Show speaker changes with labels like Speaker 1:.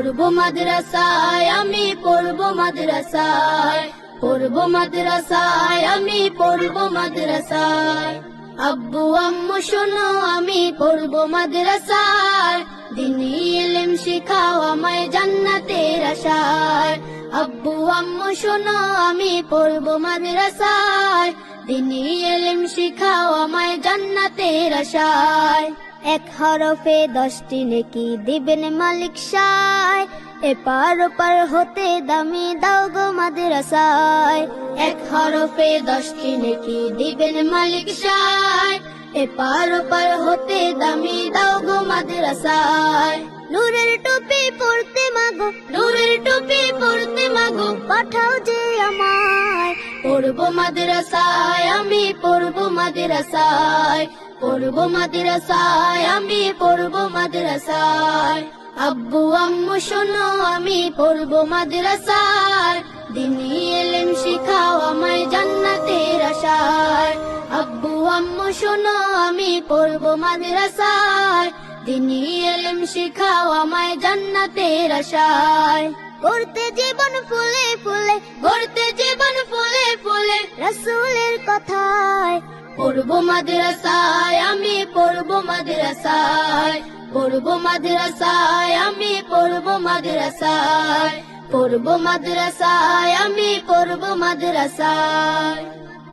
Speaker 1: পড়ব মাদ্রাসায়, আমি পড়ব মাদ্রাসায়। পড়ব মাদ্রাসায়, আমি পড়ব মাদ্রাসায়। আব্বু, আম্মু, শোনো, আমি পড়ব মাদ্রাসায়। দিনী এলেম শিখাও আমায় জান্নাতের আশায়। আব্বু, আম্মু, শোনো, আমি পড়ব মাদ্রাসায়। দিনী এলেম শিখাও আমায় জান্নাতের আশায়। এক হরফে দশটি নেকি দিবেন মালিক সায়। এপার ওপার হতে দামি দাও গো মাদ্রাসায়। এক হরফে দশটি নেকি দিবেন মালিক সায়। এপার ওপার হতে দামি দাও গো মাদ্রাসায়। নূরের টুপি পড়তে মাগো, নূরের টুপি পড়তে মাগো, পাঠাও যে আমায়। পড়ব মাদ্রাসায়, আমি পড়ব মাদ্রাসায়। পড়ব মাদ্রাসায়, আমি পড়ব মাদ্রাসায়। আব্বু, আম্মু, শোনো, আমি পড়ব মাদ্রাসায়। আম্মু শোনো আমি পড়ব মাদ্রাসায়। দিনী এলেম শিখাও আমায় জান্নাতের আশায়। করতে জীবন ফুলে ফুলে গড়তে জীবন ফুলে ফুলে রসুলের কথায়। পড়ব মাদ্রাসায় আমি পড়ব মাদ্রাসায়। পড়ব মাদ্রাসায় আমি পড়ব মাদ্রাসায়। পড়ব মাদ্রাসায় আমি পড়ব মাদ্রাসায়।